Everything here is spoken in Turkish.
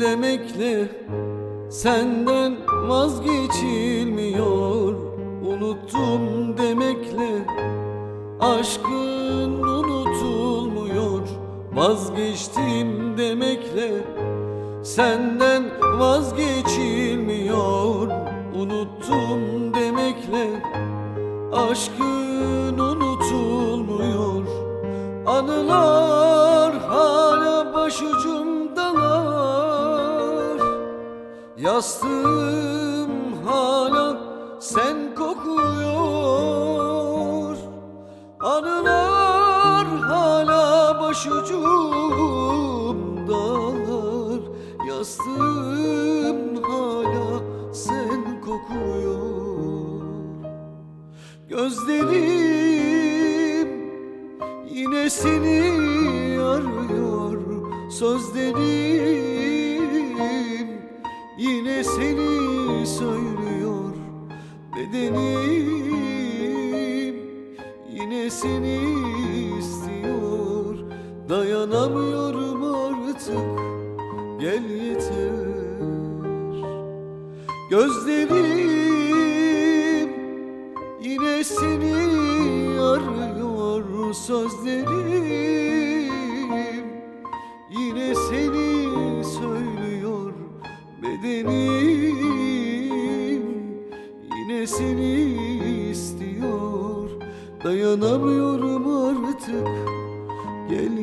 demekle Senden vazgeçilmiyor. Unuttum demekle Aşkın unutulmuyor. Vazgeçtim demekle Senden vazgeçilmiyor. Unuttum demekle Aşkın unutulmuyor. Anılar hala başucumdalar Yastığım hala sen kokuyor. Anılar hala başucumdalar. Yastığım hala sen kokuyor. Gözlerim yine seni arıyor. Sözlerim yine seni söylüyor Bedenim. Yine seni istiyor Dayanamıyorum artık gel yeter. Gözlerim yine seni arıyor sözlerim seni istiyor. Dayanamıyorum artık. Gel